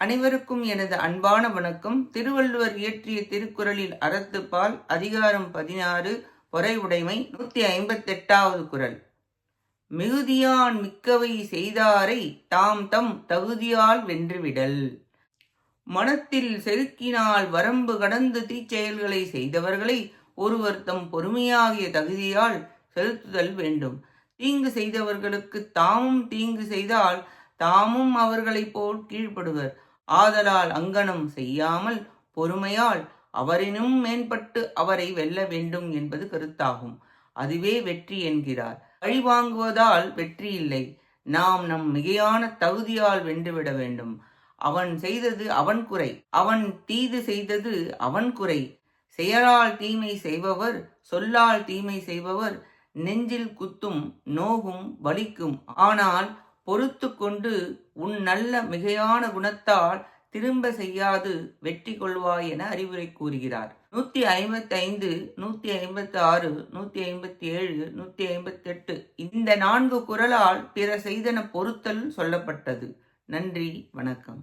அனைவருக்கும் எனது அன்பான வணக்கம். திருவள்ளுவர் இயற்றிய திருக்குறளில் அறத்துப்பால் அதிகாரம் பதினாறு பொறை உடைமை நூத்தி ஐம்பத்தெட்டாவது குரல் மிகுதியான் மிக்கவை செய்தாரை தாம் தம் தகுதியால் வென்றுவிடல். மனத்தில் செருக்கினால் வரம்பு கடந்து தீச்செயல்களை செய்தவர்களை ஒருவர் தம் பொறுமையாகிய தகுதியால் செலுத்துதல் வேண்டும். தீங்கு செய்தவர்களுக்கு தாமும் தீங்கு செய்தால் தாமும் அவர்களைப் போல் கீழ்ப்படுவர். ஆதலால் அங்கனம் செய்யாமல் பொறுமையால் அவரினும் மேம்பட்டு அவரை வெல்ல வேண்டும் என்பது கருத்தாகும். அதுவே வெற்றி என்கிறார். வழி வாங்குவதால் வெற்றி இல்லை. நாம் நம் மிகையான தகுதியால் வென்றுவிட வேண்டும். அவன் செய்தது அவன் குறை. அவன் தீது செய்தது அவன் குறை. செயலால் தீமை செய்பவர் சொல்லால் தீமை செய்பவர் நெஞ்சில் குத்தும் நோகும் வலிக்கும். ஆனால் பொறுத்து கொண்டு உன் நல்ல மிகையான குணத்தால் திரும்ப செய்யாது வெற்றி கொள்வாய் என அறிவுரை கூறுகிறார். நூத்தி ஐம்பத்தி ஐந்து நூத்தி ஐம்பத்தி ஆறு நூத்தி ஐம்பத்தி ஏழு நூத்தி ஐம்பத்தி எட்டு இந்த நான்கு குரலால் பிற செய்தன பொருத்தல் சொல்லப்பட்டது. நன்றி வணக்கம்.